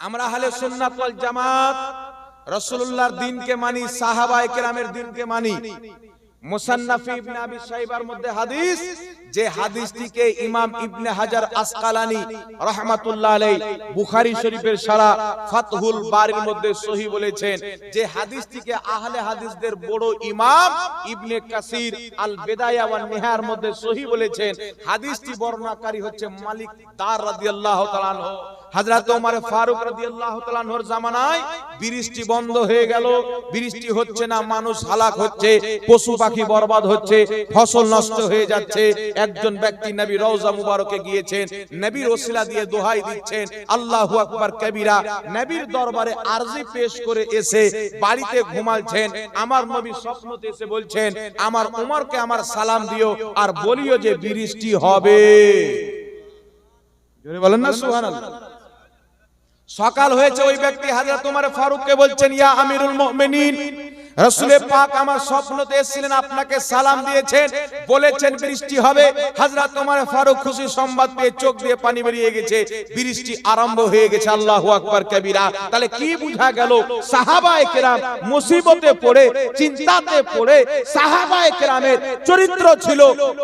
আমরা হালে সুন্নাত ওয়াল জামাত রাসূলুল্লাহর দিনকে মানি, সাহাবায়ে কেরামের দিনকে মানি। মুসান্নাফ ইবনে আবি সাইবার মধ্যে হাদিস যে হাদিসটিকে ইমাম ইবনে হাজার আসকালানি রাহমাতুল্লাহ আলাইহি বুখারী শরীফের সারা ফাতহুল বারির মধ্যে সহি বলেছেন যে হাদিসটিকে আহলে হাদিসদের বড় ইমাম ইবনে কাসির আল বেদায়া ওয়ান নিহার মধ্যে সহি বলেছেন। হাদিসটি বর্ণনাকারী হচ্ছে মালিক দার রাদিয়াল্লাহু তাআলা আনহু। হযরত ওমর ফারুক রাদিয়াল্লাহু তাআলা আনহুর জামানায় বৃষ্টি বন্ধ হয়ে গেল। বৃষ্টি হচ্ছে না, মানুষ হালাক হচ্ছে, পশু পাখি বরবাদ হচ্ছে, ফসল নষ্ট হয়ে যাচ্ছে একজন ব্যক্তি নবী রওজা মুবারকে গিয়েছেন, নবীর ওসিলা দিয়ে দোহাই দিচ্ছেন, আল্লাহু আকবার কবিরা নবীর দরবারে আরজি পেশ করে এসে বাড়িতে ঘুমালছেন, আমার নবী স্বপ্নতে এসে বলছেন, আমার উমরকে আমার সালাম দিও আর বলিও যে বৃষ্টি হবে। জোরে বলেন না, সুবহানাল্লাহ। সকাল হয়েছে, ওই ব্যক্তি হাজরত তোমার ফারুককে বলছেন, ইয়া আমিরুল মুমিনিন রসুলে পাক আমার স্বপ্নতে এসেছিলেন আপনাকে সালাম দিয়েছেন, বলেছেন বৃষ্টি হবে। হযরত ওমর ফারুক খুশি সংবাদ পেয়ে চোখ দিয়ে পানি বেরিয়ে গেছে। বৃষ্টি আরম্ভ হয়ে গেছে, আল্লাহু আকবার কবিরা। তাহলে কি বুঝা গেল? মুসিবতে পড়ে, চিন্তাতে পড়ে, সাহাবায়ে কেরামের চরিত্র ছিল,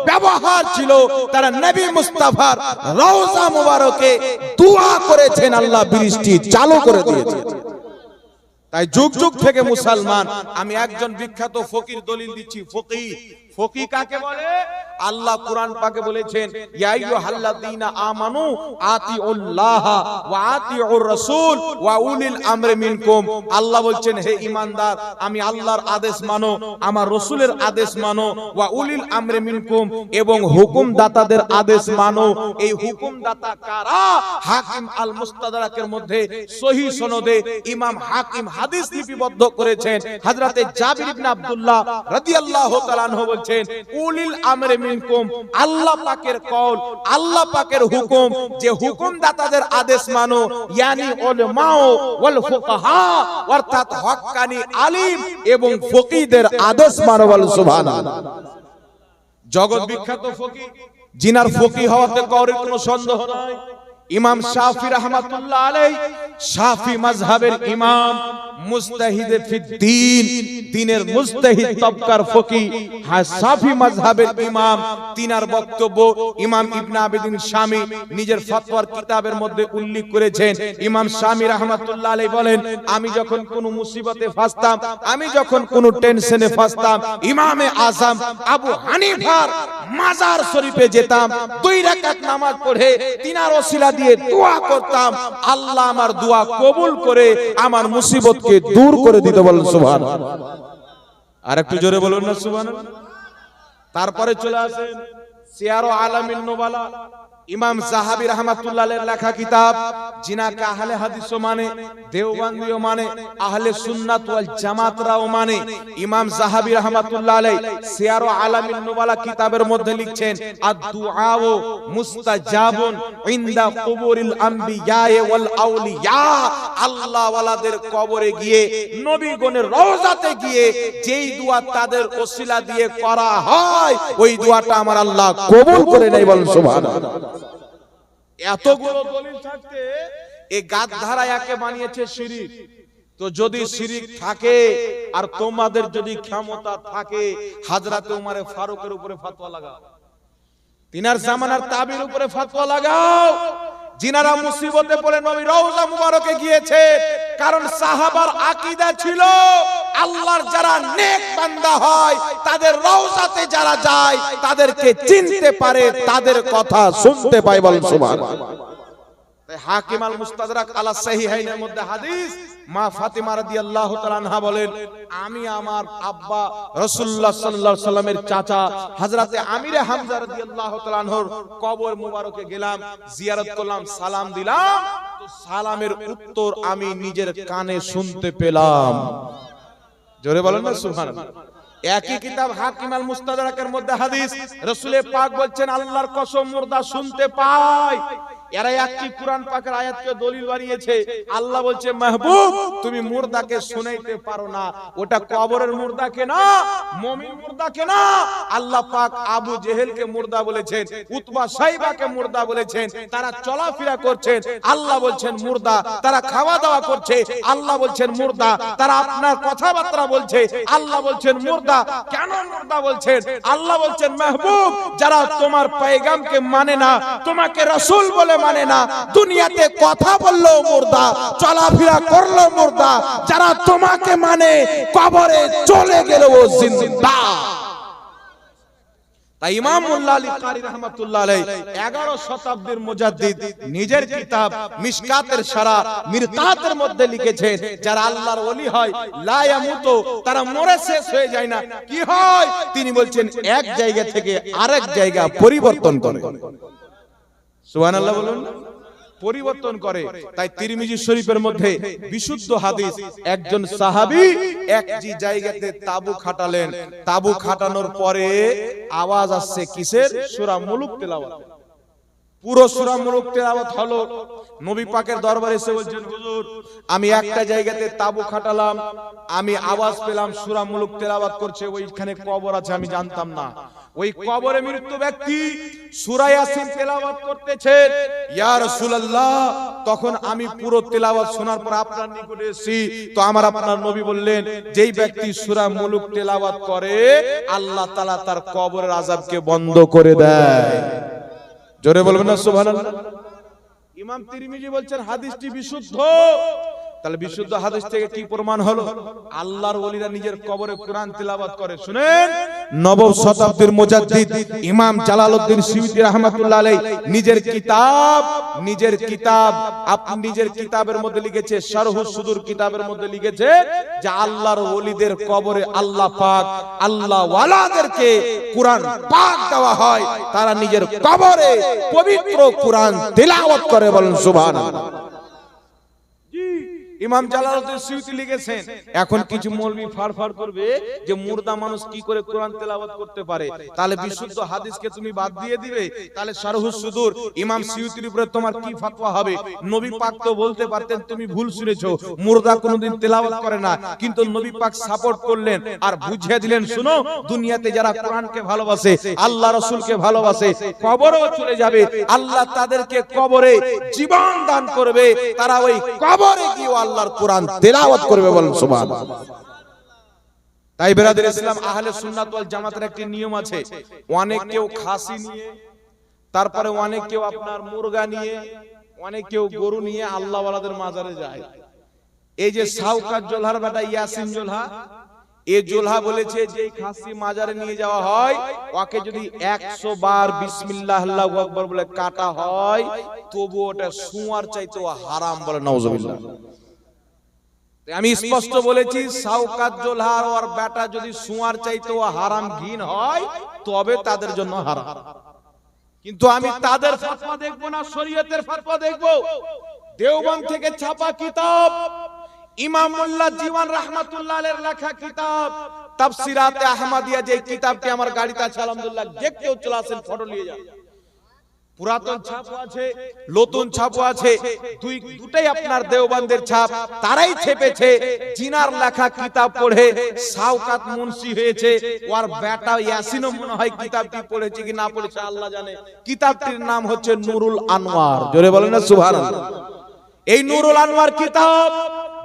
ব্যবহার ছিল, তারা নবী মুস্তাফার রওজা মুবারকে দোয়া করেছেন, আল্লাহ বৃষ্টি চালু করে দিয়েছে। তাই যুগ যুগ থেকে মুসলমান আমি একজন বিখ্যাত ফকির দলিল দিচ্ছি ফকি ফকি কাকে বলে? আল্লাহ কোরআন পাকে বলেছেন ইয়া আইয়ুহাল্লাযীনা আমানু আতিউল্লাহ ওয়া আতিউর রাসূল ওয়া উলিল আমরি মিনকুম। আল্লাহ বলছেন হে ঈমানদার আমি আল্লাহর আদেশ মানো আমার রাসূলের আদেশ মানো ওয়া উলিল আমরি মিনকুম এবং হুকুম দাতাদের আদেশ মানো। এই হুকুম দাতা কারা? হাকিম আল মুস্তাদরাকের মধ্যে সহি সনদে ইমাম হাকিম হাদিস লিপিবদ্ধ করেছেন। হযরতে জাবির ইবনে আব্দুল্লাহ রাদিয়াল্লাহু তাআলা আনহু বলছেন, উলিল আমরে মিনকুম আল্লাহ পাকের কল আল্লাহ পাকের হুকুম, যে হুকুম দাতাদের আদেশ মানো, ইয়ানি উলামাও ওয়াল ফুকাহা, অর্থাৎ হক্কানি আলিম এবং ফকিহদের আদেশ মানো বল, সুবহানাল্লাহ। জগৎ বিখ্যাত ফকিহ জিনার ফকিহ হওয়াতে কারোর কোনো সন্দেহ নাই। ইমাম শাফি রহমাতুল্লাহ আলাই শাফি মাযহাবের ইমাম মুস্তাহিদ ফিদ্দিন দিনের মুস্তাহিদ তবকার ফকি হ্যাঁ শাফি মাযহাবের ইমাম তিনার বক্তব্য ইমাম ইবনে আবিদিন শামী নিজের ফতোয়ার কিতাবের মধ্যে উল্লেখ করেছেন ইমাম শামী রহমাতুল্লাহ আলাই বলেন আমি যখন কোন মুসিবতে ফাঁসতাম আমি যখন কোন টেনশনে ফাঁসতাম ইমামে আজম আবু হানিফার মাজার শরীফে যেতাম দুই রাকাত নামাজ পড়ে তিনার ওসিলা দিয়ে দোয়া করতাম, আল্লাহ আমার দোয়া কবুল করে আমার মুসিবতকে দূর করে দিতে বলেন সুভান আর একটু জোরে বলুন না, সুবহানাল্লাহ। তারপরে চলে আসেন, সিয়ারো আলামিন নোবালা। ইমাম জাহাবি রহমাতুল্লাহ লেখা কিতাব জিনাকে আহলে হাদিস মানে দেওবন্দিও মানে আহলে সুন্নাত ওয়াল জামাতরাও মানে ইমাম জাহাবি রহমাতুল্লাহ আলাই সিয়ারো আলামিন নোবালা কিতাবের মধ্যে লিখছেন আদ-দুআও মুস্তাজাবুন ইনদা কুবুরিল আম্বিয়া ওয়াল আউলিয়া। আল্লাহ ওয়ালাদের কবরে গিয়ে নবীগণের রওজাতে গিয়ে যেই দোয়া তাদের ওসিলা দিয়ে করা হয় ওই দোয়াটা আমার আল্লাহ কবুল করে নেয় বলেন সুবহানাল্লাহ। এতগুলো দলিল থাকতে এই গাদ ধারা একে বানিয়েছে শিরিক। তো যদি শিরিক থাকে আর তোমাদের যদি ক্ষমতা থাকে হাজরাতে উমারে ফারুকের উপরে ফতোয়া লাগাও। তিনার জামানার তাবির উপরে ফতোয়া লাগাও। জিনারা মুসিবতে পড়ে নবী রওজা মুবারকে গিয়েছে। কারণ সাহাবার আকীদা ছিল। আল্লাহর যারা নেক বান্দা হয়, তাদের রওজাতে যারা যায়, তাদেরকে চিনতে পারে, তাদের কথা শুনতে পায় বল সুবহানাল্লাহ। তাই হাকিম আল মুস্তাদরাক আলা সাহিহাইনের মধ্যে হাদিস, মা ফাতিমা রাদিয়াল্লাহু তাআলা আনহা বলেন, আমি আমার আব্বা রাসূলুল্লাহ সাল্লাল্লাহু আলাইহি সাল্লামের চাচা, হযরতে আমিরে হামজা রাদিয়াল্লাহু তাআলা আনহুর কবর মুবারকে গেলাম, জিয়ারত করলাম, সালাম দিলাম, তো সালামের উত্তর আমি নিজের কানে শুনতে পেলাম। জোরে বলেন না সুহান একই কিতাব হাকিমাল আল মুস্তাদরাকের মধ্যে হাদিস রসুলের পাক বলছেন আল্লাহর কসম মুর্দা শুনতে পায়। এরা একটি কোরআন পাকের আয়াতকে দলিল বানিয়েছে। আল্লাহ বলছে, মাহবুব, তুমি মুর্দাকে শুনাইতে পারো না। ওটা কবরের মুর্দাকে না, মমিন মুর্দাকে না। আল্লাহ পাক আবু জেহেলকে মুর্দা বলেছেন, উতবা সাইবাকে মুর্দা বলেছেন, তারা চলাফেরা করছেন। আল্লাহ বলছেন, মুর্দা, তারা খাওয়া দাওয়া করছে। আল্লাহ বলছেন, মুর্দা, তারা আপনার কথাবার্তা বলছে। আল্লাহ বলছেন, মুর্দা, কেন মুর্দা বলছেন? আল্লাহ বলছেন, মাহবুব, যারা তোমার পেগামকে মানে না, তোমাকে রসুল বলে মানে না। দুনিয়াতে কথা বলল মুর্দা, চলাফেরা করল মুর্দা। যারা তোমাকে মানে কবরে চলে গেল ও জিন্দা। তাই ইমাম মোল্লা আলী কারি রহমাতুল্লাহ আলাইহি 11 শতাব্দীর মুজাদ্দিদ নিজের কিতাব মিশকাতের সারা মিরতাতের মধ্যে লিখেছেন, যারা আল্লাহর ওলি লা ইয়ামুতু, তারা মরে শেষ যায় না। কি তিনি বলছেন, এক জায়গা থেকে আরেক জায়গা পরিবর্তন করে। সুবহানাল্লাহ বলুন। পরিবর্তন করে। তাই তিরমিজি শরীফের মধ্যে বিশুদ্ধ হাদিস, একজন সাহাবী একটি জায়গাতে তাবু খাটালেন। তাবু খাটানোর পরে আওয়াজ আসছে কিসের? সূরা মুলুক পুরো সূরা মুলুক তেলাওয়াত হলো নবী পাকের দরবারে এসে বলছেন, হুজুর, আমি একটা জায়গাতে তাবু খাটালাম, আমি আওয়াজ পেলাম, সূরা মুলুক তেলাওয়াত করছে, ওইখানে কবর আছে, আমি জানতাম না। ওই কবরে মৃত্যু ব্যক্তি সূরা ইয়াসিন তেলাওয়াত করতেছেন ইয়া রাসূলুল্লাহ তখন আমি পুরো তেলাওয়াত শোনার পর আপনার নিকটে এসেছি। তো আমার আপনার নবী বললেন যেই ব্যক্তি সূরা মুলুক তেলাওয়াত করে আল্লাহ তাআলা তার কবরের আযাবকে বন্ধ করে দেয়। জোরে বলবেন না সুবহানাল্লাহ। ইমাম তিরমিজি বলছেন হাদিসটি বিশুদ্ধ। তাহলে বিশুদ্ধ হাদিস থেকে কি প্রমাণ হলো? আল্লাহর ওলিরা নিজের কবরে কোরআন তেলাওয়াত করে। শুনেন? নবম শতাব্দীর মুজাদ্দিদ ইমাম জালালউদ্দিন সিউতি রাহমাতুল্লাহ আলাইহি নিজের কিতাব নিজের কিতাব আপনি নিজের কিতাবের মধ্যে লিখেছে শারহুস সুদূর কিতাবের মধ্যে লিখেছে যে আল্লাহর ওলিদের কবরে আল্লাহ পাক আল্লাহ ওয়ালাদেরকে কোরআন পাক দেওয়া হয়। তারা নিজের কবরে পবিত্র কোরআন তেলাওয়াত করে বলেন সুবহানাল্লাহ। ইমাম জালালউদ্দিন সুয়ুতি লিখেছেন এখন কিছু মৌলবি ফাড়ফাড় করবে যে মুর্দা মানুষ কি করে কোরআন তেলাওয়াত করতে পারে? তাহলে বিশুদ্ধ হাদিসকে তুমি বাদ দিয়ে দিবে। তাহলে শারহুস সুদূর ইমাম সুয়ুতির উপরে তোমার কি ফতোয়া হবে? নবী পাক তো বলতে পারতেন তুমি ভুল শুনেছো মুর্দা কোনোদিন তেলাওয়াত করে না। কিন্তু নবী পাক সাপোর্ট করলেন। আর বুঝিয়ে দিলেন শুনো দুনিয়াতে যারা কোরআনকে ভালোবাসে আল্লাহ রাসূলকে ভালোবাসে কবরেও চলে যাবে আল্লাহ তাদেরকে কবরে জীবন দান করবে তারা ওই কবরে গিয়ে আল্লাহর কোরআন তেলাওয়াত করবে বলেন, সুবহানাল্লাহ। তাই বেরাদের ইসলাম আহলে সুন্নাত ওয়াল জামাতের একটি নিয়ম আছে, অনেক কেউ খাসি নিয়ে, তারপরে অনেক কেউ আপনার মুরগা নিয়ে, অনেক কেউ গরু নিয়ে আল্লাহ ওয়ালাদের মাজারে যায়। এই যে সাউকাত জোলহার বেটা, ইয়াসিন জোলহা, এ জোলহা বলেছে যে খাসি মাজারে নিয়ে যাওয়া হয়, ওকে যদি একশো বার বিসমিল্লাহ, আল্লাহু আকবার বলে কাটা হয় তবু ওটা সুয়ার চাইতে হারাম বলে নওজুবিল্লাহ আমি স্পষ্ট বলেছি সাউকাত জোলহার ওর বেটা যদি সুয়ার চাইতে হারাম ঘিন হয় তবে তাদের জন্য হারাম। কিন্তু আমি তাদের ফতোয়া দেখব না শরীয়তের ফতোয়া দেখব। দেওবন্দ থেকে ছাপা কিতাব ইমাম মোল্লা জীবন রাহমাতুল্লাহ আলের লেখা কিতাব তাফসিরাতে আহমদিয়া যে কিতাবটি আমার গাড়িতে আছে আলহামদুলিল্লাহ যে কেউ চলে আসেন ফটো নিয়ে যান। পুরাতন ছাপও আছে নতুন ছাপও আছে। দুই দুটাই আপনার দেওবানদের ছাপ। তারাই ছেপেছে। জিনার লেখা কিতাব পড়ে সাউকাত মুন্সি হয়েছে। ওর বেটা ইয়াসিনও মনে হয় কিতাবটি পড়েছে কি না পড়েছে আল্লাহ জানে। কিতাবটির নাম হচ্ছে নুরুল আনোয়ার জোরে বলেন না সুবহানাল্লাহ। এই নুরুল আনোয়ার কিতাব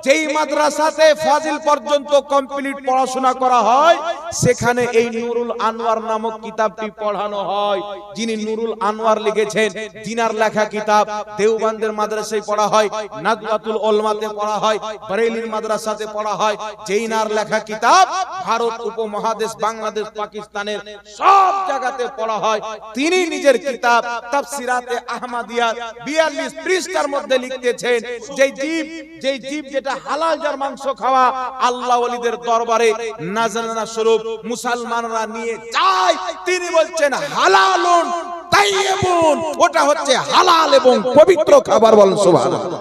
যেই মাদ্রাসাতে ফাজিল পর্যন্ত কমপ্লিট পড়াশোনা করা হয়, সেখানে এই নুরুল আনোয়ার নামক কিতাবটি পড়ানো হয়। যিনি নুরুল আনোয়ার লিখেছেন দিনার লেখা কিতাব দেওবন্দের মাদ্রাসায় পড়া হয় নাদওয়াতুল উলমাতে পড়া হয় বরেলির মাদ্রাসাতে পড়া হয়। যেই নার লেখা কিতাব ভারত উপমহাদেশ, বাংলাদেশ, পাকিস্তানের সব জায়গাতে পড়া হয়। তিনি নিজের কিতাব তাফসিরাতে আহমদিয়া 42 পৃষ্ঠার মধ্যে লিখতেছেন, যেই জীব যেই জীব যেটা হালাল যার মাংস খাওয়া, আল্লাহ ওলিদের দরবারে নাজরানা স্বরূপ মুসলমানরা নিয়ে যায়। তিনি বলছেন, হালালুন, তাইয়্যিবুন, ওটা হচ্ছে হালাল এবং পবিত্র খাবার বলেন, সুবহানাল্লাহ।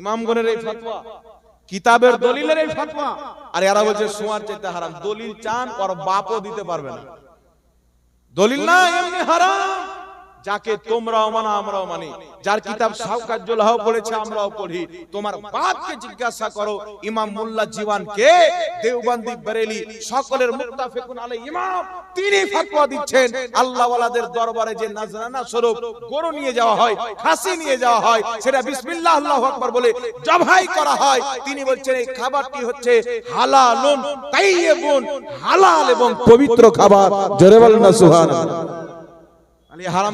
ইমামগণের এই ফতোয়া, কিতাবের দলিলের এই ফতোয়া, আর এরা বলছে, সোয়ার চাইতে হারাম। দলিল চান, ওর বাপও দিতে পারবে না। দলিল না, এমনি হারাম। যাকে তোমরাও মানো, আমরাও মানি। যার কিতাব সাউকাজ্জুল্লাহ পড়েছে, আমরাও পড়ি। তোমার বাপকে জিজ্ঞাসা করো, ইমাম মোল্লা জীবন কে? দেওবন্দি বেরেলি, সকলের মুক্তাফিকুন আলাই ইমাম, তিনি ফতোয়া দিচ্ছেন, আল্লাহওয়ালাদের দরবারে যে নাজরানা স্বরূপ, গরু নিয়ে যাওয়া হয়, খাসি নিয়ে যাওয়া হয়, সেটা বিসমিল্লাহ, আল্লাহু আকবার বলে জবাই করা হয়। তিনি বলছেন, এই খাবারটি হচ্ছে হালালুন, তাইয়্যিবুন, হালাল এবং পবিত্র খাবার। জোরে বলেন না, সুবহানাল্লাহ।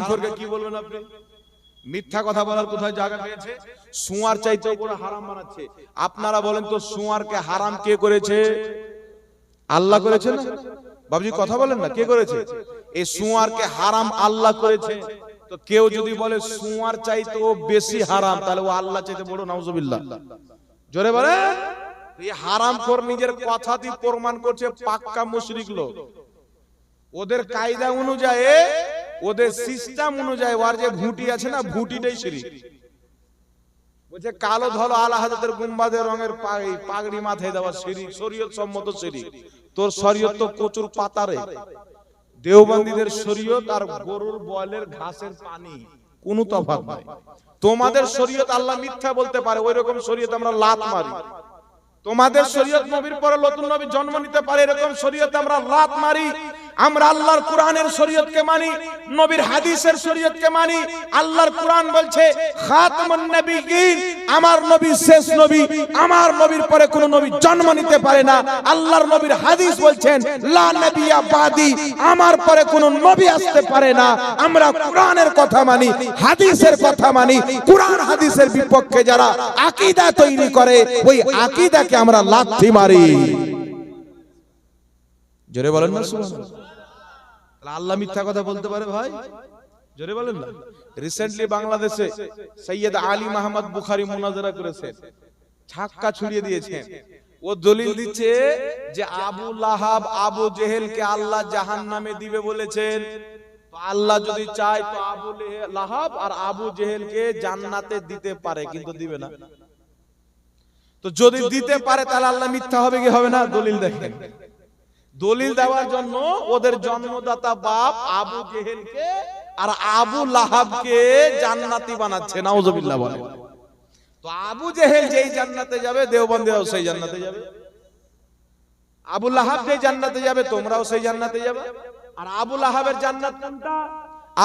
খোরকে কি বলবেন আপনি? মিথ্যা কথা বলার কোথায় জায়গা পেয়েছে সুয়ার চাইতেও বড় হারাম বানাচ্ছে। আপনারা বলেন তো সুয়ারকে হারাম কে করেছে? আল্লাহ করেছে না? বাবুজি কথা বলেন না, কে করেছে? এই সুয়ারকে হারাম আল্লাহ করেছে। তো কেউ যদি বলে সুয়ার চাইতেও বেশি হারাম, তাহলে ও আল্লাহ চাইতে বড়, নাউজুবিল্লাহ। জোরে বলে? এই হারাম খোর নিজের কথা দিয়ে প্রমাণ করছে পাক্কা মুশরিক লোক। ওদের কায়দা অনুযায়ী ওদের সিস্টেম অনুযায়ী ওর যে ভুটি আছে না ভুটিটাই শিরিক বলছে, কালো ধলো আলা হাজাতের গুম্বাদের রঙের পা- এই পাগড়ি মাথায় দেওয়া শিরিক শরীয়ত সম্মত শিরিক তোর শরীয়ত তো কচুর পাতারে দেওবন্দীদের শরীয়ত আর গরুর বয়লের ঘাসের পানি, কোনো তফাৎ নাই। তোমাদের শরীয়ত আল্লাহ মিথ্যা বলতে পারে ওই রকম শরীয়ত আমরা লাত মারি। তোমাদের শরীয়ত নবীর পরে নতুন নবী জন্ম নিতে পারে, এরকম শরীয়ত আমরা লাত মারি। আমরা আল্লাহর কোরআনের শরীয়তকে মানি, নবীর হাদিসের শরীয়তকে মানি। আল্লাহর কোরআন বলছে, খাতামুন নবিয়্যিন আমার নবী শেষ নবী, আমার নবীর পরে কোন নবী জন্ম নিতে পারে না। আল্লাহর নবীর হাদিস বলছেন, লা নবিয়া বাদি আমার পরে কোন নবী আসতে পারে না। আমরা কোরআনের কথা মানি, হাদিসের কথা মানি। কোরআন হাদিসের বিপক্ষে যারা আকীদা তৈরি করে, ওই আকীদাকে আমরা লাথি মারি। জোরে বলেন না সুবহানাল্লাহ। আল্লাহ মিথ্যা কথা বলতে পারে ভাই? জোরে বলেন না। রিসেন্টলি বাংলাদেশে সৈয়দ আলী মাহমদ বুখারী মুনাজারা করেছেন ছাক্কা ছুড়িয়ে দিয়েছেন ও দলিল দিচ্ছে যে আবু লাহাব আবু জেহেলকে আল্লাহ জাহান্নামে দিবে বলেছেন। আল্লাহ যদি চায় তো আবু লাহাব আর আবু জেহেলকে জান্নাতে দিতে পারে কিন্তু দিবে না। তো যদি দিতে পারে তাহলে আল্লাহ মিথ্যা হবে কি হবে না? দলিল দেখেন। দলিল দেওয়ার জন্য ওদের জন্মদাতা বাপ আবু জেহেলকে আর আবু লাহাবকে জান্নাতি বানাচ্ছে নাউজুবিল্লাহ বলে। তো আবু জেহেল যেই জান্নাতে যাবে দেওবন্দিরাও সেই জান্নাতে যাবে। আবু লাহাব যেই জান্নাতে যাবে তোমরাও সেই জান্নাতে যাবে। আর আবু লাহাবের জান্নাত কোনটা?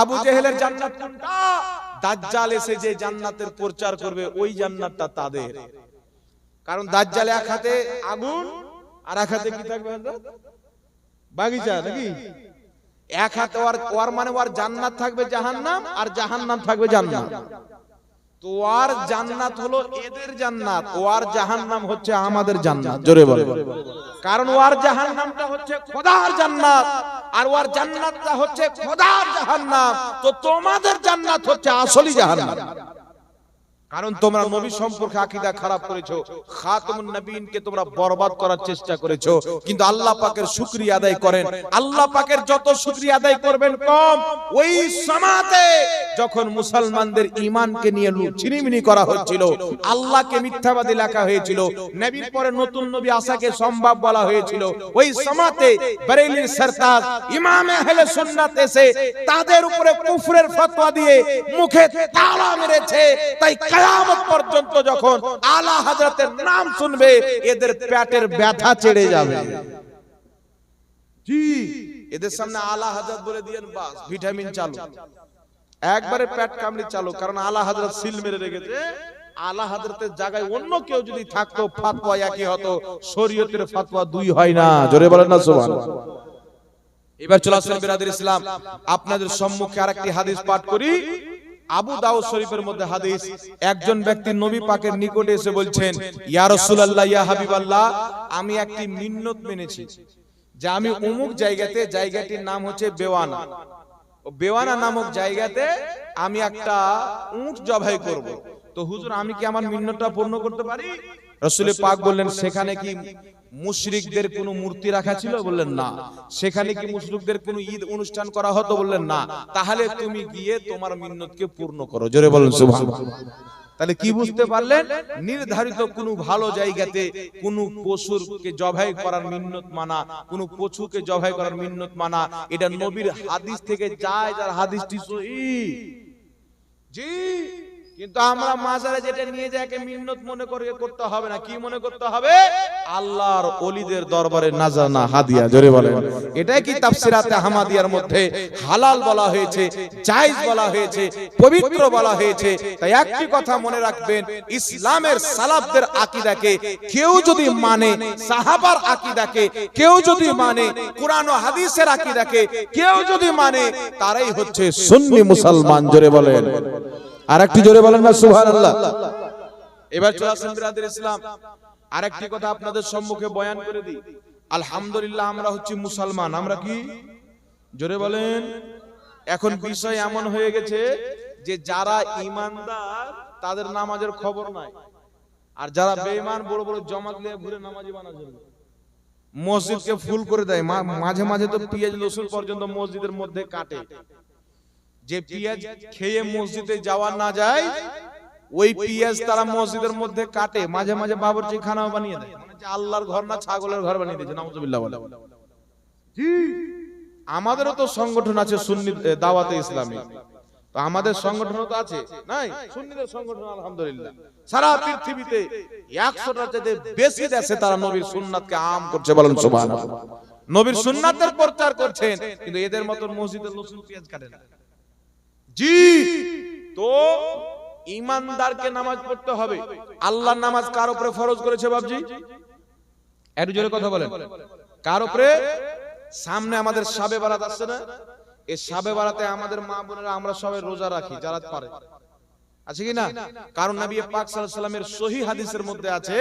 আবু জেহেলের জান্নাত কোনটা? দাজ্জাল এসে যে জান্নাতের প্রচার করবে ওই জান্নাতটা তাদের। কারণ দাজ্জাল এক হাতে আগুন আর এক হাতে কি থাকবে? বাগিচা নাকি? এক হাতে ওর ওর মানে ওর জান্নাত থাকবে জাহান্নাম আর জাহান্নাম থাকবে জান্নাত। তো ওর জান্নাত হলো এদের জান্নাত ওর জাহান্নাম হচ্ছে আমাদের জান্নাত। জোরে বলে কারণ ওর জাহান্নামটা হচ্ছে খোদার জান্নাত আর ওর জান্নাতটা হচ্ছে খোদার জাহান্নাম। তো তোমাদের জান্নাত হচ্ছে আসলি জাহান্নাম। কারণ তোমরা নবী সম্পর্কে আকীদা খারাপ করেছ, খাতামুন নবীনকে তোমরা বরবাদ করার চেষ্টা করেছ, কিন্তু আল্লাহ পাকের শুকরিয়া আদায় করেন। আল্লাহ পাকের যত শুকরিয়া আদায় করবেন কম, ওই সমাতে যখন মুসলমানদের ঈমানকে নিয়ে চিনিমিনি করা হচ্ছিল, আল্লাহকে মিথ্যাবাদী লেখা হয়েছিল, নবীর পরে নতুন নবী আসাকে সম্ভব বলা হয়েছিল, ওই সমাতে বরেলির সরতাজ, ইমাম আহলে সুন্নাত এসে তাদের উপরে কুফরের ফতোয়া দিয়ে মুখে তালা মেরেছে, তাই কিয়ামত পর্যন্ত যখন আলা হযরতের নাম শুনবে এদের পেটের ব্যথা চেড়ে যাবে। জি। এদের সামনে আলা বলে দিয়েন বাস ভিটামিন চালু। একবারে পেট কামড়ি চালু কারণ আলা সিল মেরে রেখেছে। আলা জায়গায় অন্য কেউ যদি থাকতো ফাতোয়া একই হতো শরীয়তের ফাতোয়া দুই হয় না। জোরে বলেন না সুবহানাল্লাহ এবার চলে বিরাদের ইসলাম। আপনাদের সম্মুখে আরেকটি হাদিস পাঠ করি। আবু দাউদ শরীফের মধ্যে হাদিস একজন ব্যক্তি নবী পাকের নিকটে এসে বলছেন ইয়া রাসূলুল্লাহ ইয়া হাবিবাল্লাহ আমি একটি মিন্নত মেনেছি যে আমি অমুক জায়গাতে জায়গাটির নাম হচ্ছে বেওয়ানা ও বেওয়ানা নামক জায়গাতে আমি একটা উট জবাই করব তো হুজুর আমি কি আমার মিন্নতটা পূর্ণ করতে পারি? রসুল পাক বললেন সেখানে কি মুশরিকদের কোনো মূর্তি রাখা ছিল? বললেন না। সেখানে কি মুশরিকদের কোনো ঈদ অনুষ্ঠান করা হতো? বললেন না। তাহলে তুমি গিয়ে তোমার মিন্নতকে পূর্ণ করো। জোরে বলেন সুবহানাল্লাহ তাহলে কি বুঝতে পারলেন? নির্ধারিত কোন ভালো জায়গাতে কোন পশুরকে জবাই করার মিন্নত মানা কোন পশুকে জবাই করার মিন্নত মানা এটা নবীর হাদিস থেকে যায় যার হাদিসটি সহিহ জি। কিন্তু আমরা মাজারে যেটা নিয়ে যাকে মিন্নত মনে করে করতে হবে না, কি মনে করতে হবে? আল্লাহর ওলিদের দরবারে নাজানা হাদিয়া, জোরে বলেন। এটাই কি তাফসিরাতে হামাদিয়ার মধ্যে হালাল বলা হয়েছে, জায়েজ বলা হয়েছে, পবিত্র বলা হয়েছে। তাই একটি কথা মনে রাখবেন, ইসলামের সালাফদের আকীদাকে কেউ যদি মানে সাহাবার আকীদাকে কেউ যদি মানে কোরআন ও হাদিসের আকীদাকে কেউ যদি মানে তারাই হচ্ছে সুন্নি মুসলমান, জোরে বলেন। আর একটু জোরে বলেন না, সুবহানাল্লাহ। এবার চলে আসেন বিরাদের ইসলাম। আরেকটি কথা আপনাদের সম্মুখে বয়ান করে দিই। আলহামদুলিল্লাহ, আমরা হচ্ছি মুসলমান। আমরা কি? জোরে বলেন। এখন বিষয় এমন হয়ে গেছে যে যারা ইমানদার তাদের নামাজের খবর নাই। আর যারা বেঈমান, বড় বড় জমাত নিয়ে ঘুরে নামাজি বানাচ্ছে মসজিদকে ফুল করে দেয়। মাঝে মাঝে তো পিঁয়াজ রসুন পর্যন্ত মসজিদের মধ্যে কাটে। যে পিঁয়াজ খেয়ে মসজিদে যাওয়া না যায় ওই পিঁয়াজ তারা মসজিদের মধ্যে কাটে মাঝে মাঝে বাবরচি খানাও বানিয়ে দেয়। আল্লাহর ঘর না ছাগলের ঘর বানিয়ে দিয়েছে নাউজুবিল্লাহ বলে। জি। আমাদেরও তো সংগঠন আছে সুন্নি দাওয়াতে ইসলামী। তো আমাদের সংগঠনও তো আছে। নাই? সুন্নিদের সংগঠন আলহামদুলিল্লাহ। সারা পৃথিবীতে একশোটার চাইতে বেশি দেশে তারা নবীর সুন্নাতকে আম করছে বলেন সুবহানাল্লাহ। নবীর সুন্নাতের প্রচার করছেন কিন্তু এদের মতন মসজিদে লসুন পেঁয়াজ কাটে না। জি, তো ইমানদারকে নামাজ পড়তে হবে। আল্লাহর নামাজ কার উপরে ফরজ করেছে বাবজি একটু জোরে কথা বলেন। কার উপরে? সামনে আমাদের সাবে বারাত আসছে না? এই সাবে বারাতে আমাদের মা বোনেরা আমরা সবাই রোজা রাখি, যারা পারে। আছে কি না? কারণ নবী পাক সাল্লাল্লাহু আলাইহি সাল্লামের সহি হাদিসের মধ্যে আছে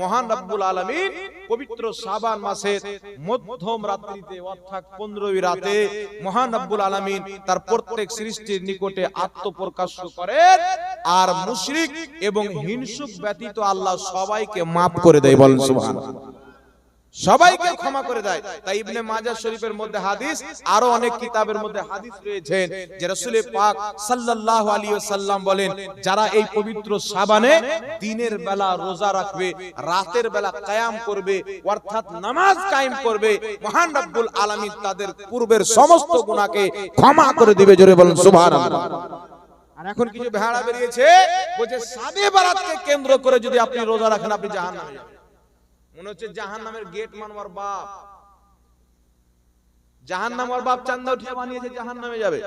মহান রব্বুল আলামিন পবিত্র শাবান মাসের মধ্যম রাত্রিতে অর্থাৎ 15ই রাতে মহান রব্বুল আলামিন তার প্রত্যেক সৃষ্টির নিকটে আত্মপ্রকাশ করেন আর মুশরিক এবং হিংসুক ব্যতীত আল্লাহ সবাইকে maaf করে দেয় বলেন সুবহানাল্লাহ। সবাইকে ক্ষমা করে দেয়। তাই ইবনে মাজাহ শরীফের মধ্যে হাদিস আরও অনেক কিতাবের মধ্যে হাদিস রয়েছেন যে রাসূল পাক সাল্লাল্লাহু আলাইহি ওয়াসাল্লাম বলেন যারা এই পবিত্র শাবানে দিনের বেলা রোজা রাখবে রাতের বেলা কায়াম করবে অর্থাৎ নামাজ কায়েম করবে মহান রব্বুল আলামিন তাদের পূর্বের সমস্ত গুনাহকে ক্ষমা করে দিবে জোরে বলেন সুবহানাল্লাহ। আর এখন কিছু ভেড়া বেরিয়েছে বলছে সাবে বারাতকে কেন্দ্র করে যদি আপনি রোজা রাখেন আপনি জাহান্নামে যাবেন মনে হচ্ছে জাহান নামের গেট মানবার বাপ। জাহান নামার বাপ চান্দা উঠিয়ে বানিয়েছে জাহান নামে যাবে।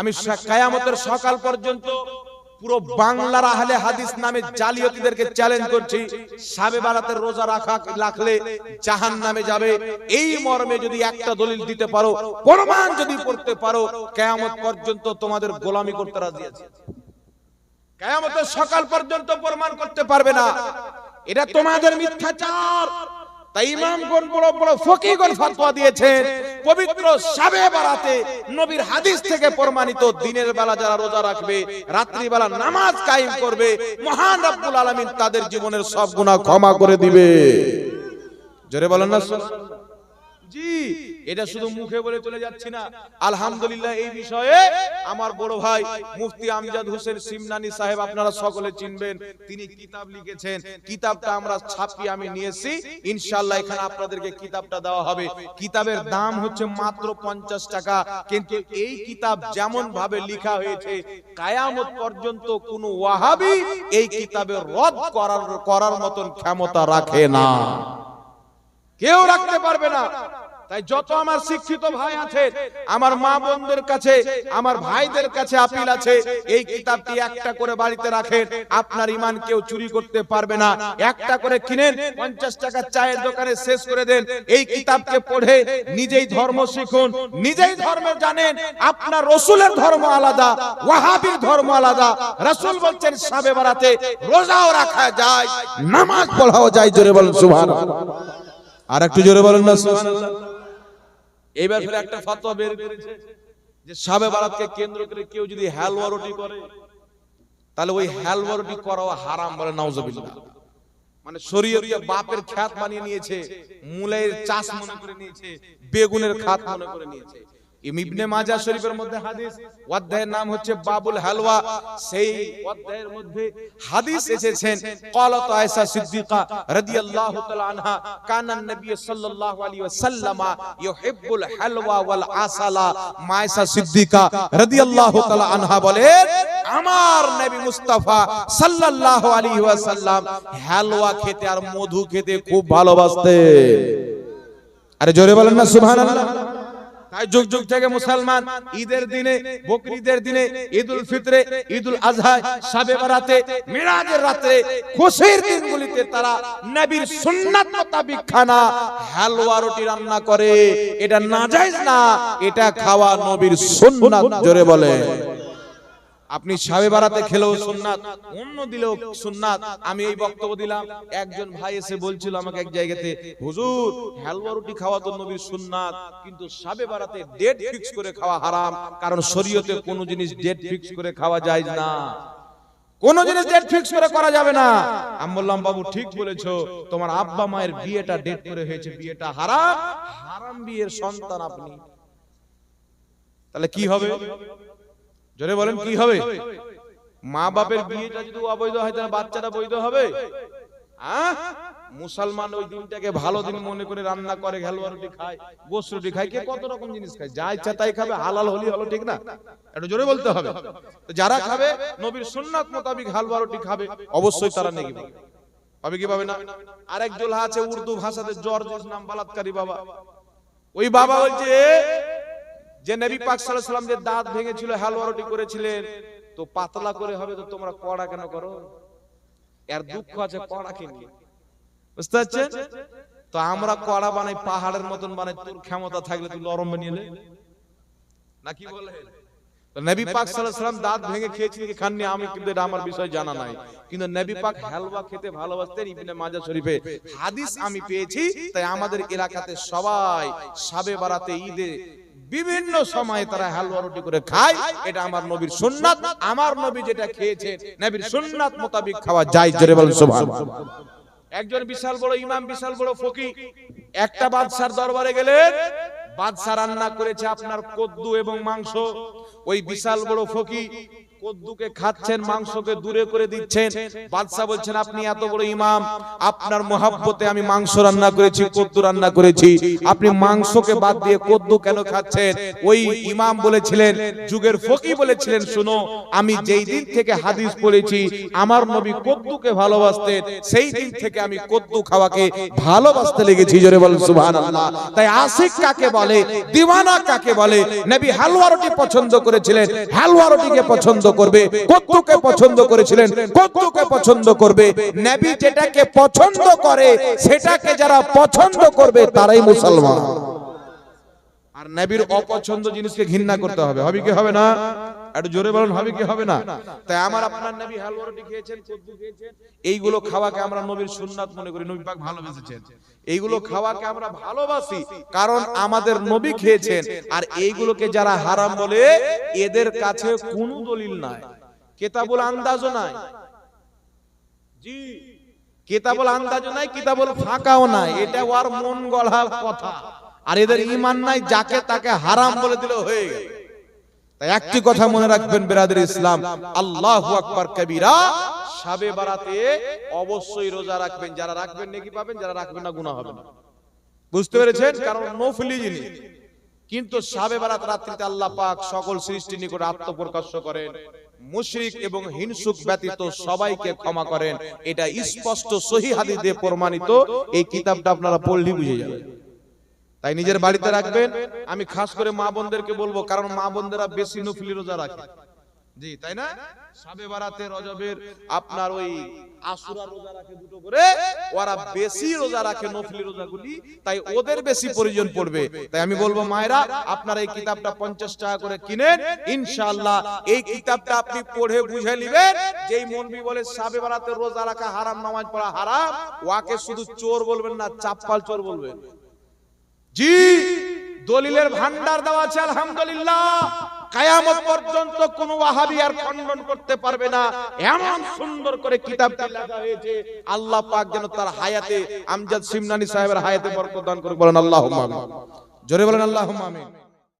আমি কায়ামতের সকাল পর্যন্ত পুরো বাংলার আহলে হাদিস নামে জালিয়াতিদেরকে চ্যালেঞ্জ করছি। সাবে বারাতের রোজা রাখা রাখলে জাহান নামে যাবে। এই মর্মে যদি একটা দলিল দিতে পারো প্রমাণ যদি করতে পারো কেয়ামত পর্যন্ত তোমাদের গোলামি করতে রাজি আছে। কেয়ামতের সকাল পর্যন্ত প্রমাণ করতে পারবে না। এটা তোমাদের মিথ্যাচার। তাই ইমামগণ বড় বড় ফকিগণ ফতোয়া দিয়েছেন পবিত্র সাবে বারাতে নবীর হাদিস থেকে প্রমাণিত দিনের বেলা যারা রোজা রাখবে রাত্রি বেলা নামাজ কায়েম করবে মহান রব্বুল আলামিন তাদের জীবনের সব গুনাহ ক্ষমা করে দিবে। জোরে বলেন না জি এটা শুধু মুখে বলে চলে যাচ্ছি না। আলহামদুলিল্লাহ এই বিষয়ে আমার বড় ভাই মুফতি আমজাদ হোসেন সিমনানি সাহেব আপনারা সকলে চিনবেন। তিনি কিতাব লিখেছেন। কিতাবটা আমরা ছাপিয়ে আমি নিয়েছি। ইনশাআল্লাহ এখানে আপনাদেরকে কিতাবটা দেওয়া হবে। কিতাবের দাম হচ্ছে মাত্র পঞ্চাশ টাকা। কিন্তু এই কিতাব যেমন ভাবে লেখা হয়েছে কায়ামত পর্যন্ত কোনো ওয়াহাবি এই কিতাবের রদ করার করার মতন ক্ষমতা রাখে না। কেউ রাখতে পারবে না তাই যত আমার শিক্ষিত ভাই আছে, আমার মা বোনদের কাছে, আমার ভাইদের কাছে আপিল আছে, এই কিতাবটি একটা করে বাড়িতে রাখেন, আপনার ইমান কেউ চুরি করতে পারবে না। একটা করে কিনেন, পঞ্চাশ টাকা চায়ের দোকানে শেষ করে দেন, এই কিতাবকে পড়ে নিজেই ধর্ম শিখুন, নিজেই ধর্ম জানেন, আপনার রসুলের ধর্ম আলাদা, ওয়াহাবির ধর্ম আলাদা। রসুল বলছেন, সাবে বারাতে রোজাও রাখা যায়, নামাজ পড়াও যায়, জোরে বলেন, সুবহানাল্লাহ। আর একটু জোরে বলেন না এইবার ফের একটা ফতোয়া বের করেছে যে সাবে বারাতকে কেন্দ্র করে কেউ যদি হালুয়া রুটি করে তাহলে ওই হালুয়া রুটি করাও হারাম বলে নাউজুবিল্লাহ। মানে শরীয়তে বাপের খ্যাত বানিয়ে নিয়েছে মূলের চাষ মনে করে নিয়েছে বেগুনের খাত মনে করে নিয়েছে। ইমিবনে মাজা শরীফের মধ্যে হাদিস অধ্যায়ের নাম হচ্ছে বাবুল হালওয়া। সেই অধ্যায়ের মধ্যে হাদিস এসেছেন কলত আয়েশা সিদ্দিকা রাদিয়াল্লাহু তাআলা আনহা। কানান নবী সাল্লাল্লাহু আলাইহি ওয়াসাল্লাম ইউহিব্বুল হালওয়া ওয়াল আসালা। মায়েশা সিদ্দিকা রাদিয়াল্লাহু তাআলা আনহা বলেন আমার নবী মুস্তাফা সাল্লাল্লাহু আলাইহি ওয়াসাল্লাম হালওয়া খেতে আর মধু খেতে খুব ভালোবাসতেন। আরে জোরে বলেন না সুবহানাল্লাহ। তাই যুগ যুগ থেকে মুসলমান, ঈদের দিনে, বকরিদের দিনে ঈদ উল ফিতরে ঈদ উল শাবে বারাতে, মিরাজের রাতে খুশির দিনগুলিতে তারা নবীর সুন্নাত মোতাবিক খানা, হালুয়া রুটি রান্না করে। এটা নাজায়েজ না, এটা খাওয়া নবীর সুন্নাত, জোরে বলেন। আপনি সাবে বারাতে খেলেও সুন্নাত অন্য দিলেও সুন্নাত। আমি এই বক্তব্য দিলাম একজন ভাই এসে বলছিল আমাকে এক জায়গাতে হুজুর হালুয়া রুটি খাওয়া তো নবীর সুন্নাত কিন্তু সাবে বারাতে ডেট ফিক্স করে খাওয়া হারাম কারণ শরীয়তে কোনো জিনিস ডেট ফিক্স করে খাওয়া যায় না। কোন জিনিস ডেট ফিক্স করে করা যাবে না। আমি বললাম বাবু ঠিক বলেছ তোমার আব্বা মায়ের বিয়েটা ডেট করে হয়েছে বিয়েটা হারাম। হারাম বিয়ের সন্তান আপনি। তাহলে কি হবে জোরে বলেন কি হবে? মা বাপের বিয়েটা যদি অবৈধ হয় তাহলে বাচ্চাটা বৈধ হবে? হ্যাঁ? মুসলমান ওই দিনটাকে ভালো দিন মনে করে রান্না করে হালুয়া রুটি খায় গোস রুটি খায় কে কত রকম জিনিস খায়? যা ইচ্ছা তাই খাবে হালাল হলি হলো ঠিক না? একটু জোরে বলতে হবে। তো যারা খাবে নবীর সুন্নাত মোতাবিক হালুয়া রুটি খাবে অবশ্যই তারা নেকি পাবে কি পাবে না? আরেক জোলহা আছে উর্দু ভাষাতে জর্জ নাম বালাতকারী বাবা। ওই বাবা বলছে যে নবী পাক সাল্লাল্লাহু আলাইহি সাল্লাম যে দাঁত ভেঙেছিল হালুয়া রুটি করেছিলেন, তো পাতলা করে হবে তো তোমরা কড়া কেন করো? এর দুঃখ আছে কড়া কিনলে। বুঝতে পারছেন? তো আমরা কড়া বানাই, পাহাড়ের মতন বানাই, তোর ক্ষমতা থাকলে তুই নরম বানিয়ে নে। না কি বলে? নবী পাক দাঁত ভেঙে কি খাননি? আমি কিন্তু আমার বিষয় জানা নাই। কিন্তু নবী পাক হালুয়া খেতে ভালোবাসতেন ইবনে মাজাহ শরীফে। হাদিস আমি পেয়েছি, তাই আমাদের এলাকাতে সবাই সাবে বারাতে ঈদে বিভিন্ন সময়ে তারা হালুয়া রুটি করে খায়। এটা আমার নবীর সুন্নাত। আমার নবী যেটা খেয়েছে নবীর সুন্নাত মোতাবিক খাওয়া যায় জোরে বলেন সুবহানাল্লাহ। একজন বিশাল বড় ইমাম বিশাল বড় ফকি একটা বাদশার দরবারে গেলেন। বাদশা রান্না করেছে আপনার কদ্দু এবং মাংস। ওই বিশাল বড় ফকি কদ্দুকে খাচ্ছেন মাংসকে দূরে করে দিচ্ছেন। বাদশা বলছেন আপনি এত বড় ইমাম আপনার মহাব্বতে আমি মাংস রান্না করেছি কদ্দু রান্না করেছি। আপনি মাংসকে বাদ দিয়ে কদ্দু কেন খাচ্ছেন? ওই ইমাম বলেছিলেন যুগের ফকি বলেছিলেন শুনো আমি যেই দিন থেকে হাদিস পড়েছি আমার নবী কদ্দুকে ভালোবাসতেন। সেই দিন থেকে আমি কদ্দু খাওয়াকে ভালোবাসতে লেগেছি জোরে বলেন সুবহানাল্লাহ। তাই আশিক কাকে বলে? দিওয়ানা কাকে বলে? নবী হালুয়া রুটি পছন্দ করেছিলেন হালুয়া রুটিকে পছন্দ করবে কদ্দুকে পছন্দ করেছিলেন কদ্দুকে পছন্দ করবে। নবী যেটাকে পছন্দ করে, সেটাকে যারা পছন্দ করবে, তারাই মুসলমান। আর নবীর অপছন্দ জিনিসকে ঘৃণা করতে হবে। হবে কি হবে না? একটু জোরে বলুন হবে কি হবে না? তাই আমার আপনার নবী হালুয়া রুটি খেয়েছেন কদ্দু খেয়েছেন। এইগুলো খাওয়াকে আমরা নবীর সুন্নাত মনে করি নবী পাক ভালোবেসেছেন এইগুলো খাওয়াকে আমরা ভালোবাসি কারণ আমাদের নবী খেয়েছেন। আর এইগুলোকে যারা হারাম বলে এদের কাছে কোনো দলিল নাই। কেতাবুল আন্দাজও নাই। জি। কেতাবুল আন্দাজও নাই কিতাবুল ফাঁকাও নাই। এটা ওর মন গড়া কথা। আর এদের ইমান নাই, যাকে তাকে হারাম বলে দিলে হয়ে গেল। তাই একটি কথা মনে রাখবেন, বেরাদের ইসলাম, আল্লাহু আকবার কবিরা সাবে বারাতে অবশ্যই রোজা রাখবেন। যারা রাখবেন, নাকি পাবেন, যারা রাখবেন না, গুনাহ হবে না। বুঝতে পেরেছেন? কারণ নফলি জিনিস। কিন্তু সাবে বারাত রাত্রিতে আল্লাহ পাক সকল সৃষ্টি নিকট আত্মপ্রকাশ করেন। মুশরিক এবং হিংসুক ব্যতীত সবাইকে ক্ষমা করেন। এটা স্পষ্ট সহি হাদিসে প্রমাণিত। এই কিতাবটা আপনারা পড়লেই বুঝে যাবেন। তাই নিজের বাড়িতে রাখবেন। আমি খাস করে মা বোনদেরকে বলব কারণ মা বোনদেরা বেশি নফলি রোজা রাখে। জি তাই না? সাবে বারাতে রজবের আপনার ওই আশুরা রোজা রাখে দুটো করে। ওরা বেশি রোজা রাখে নফলি রোজাগুলি। তাই ওদের বেশি প্রয়োজন পড়বে। তাই আমি বলব মায়েরা আপনারা এই কিতাবটা পঞ্চাশ টাকা করে কিনেন। ইনশাআল্লাহ এই কিতাবটা আপনি পড়ে বুঝে নেবেন। যেই মনবি বলে সাবে বারাতে রোজা রাখা হারাম নামাজ পড়া হারাম ওয়াকে শুধু চোর বলবেন না চাপ্পাল চোর বলবেন জি, দলিলের ভান্ডার দেওয়া আছে, আলহামদুলিল্লাহ। কায়ামত পর্যন্ত কোন ওয়াহাবি আর খণ্ডন করতে পারবে না। এমন সুন্দর করে কিতাবটি লেখা হয়েছে, আল্লাহ পাক যেন তার হায়াতে আমজাদ সিমনানি সাহেবের হায়াতে বরকত দান করে বলেন আল্লাহুম্মা আমিন। জোরে বলেন আল্লাহুম্মা আমিন।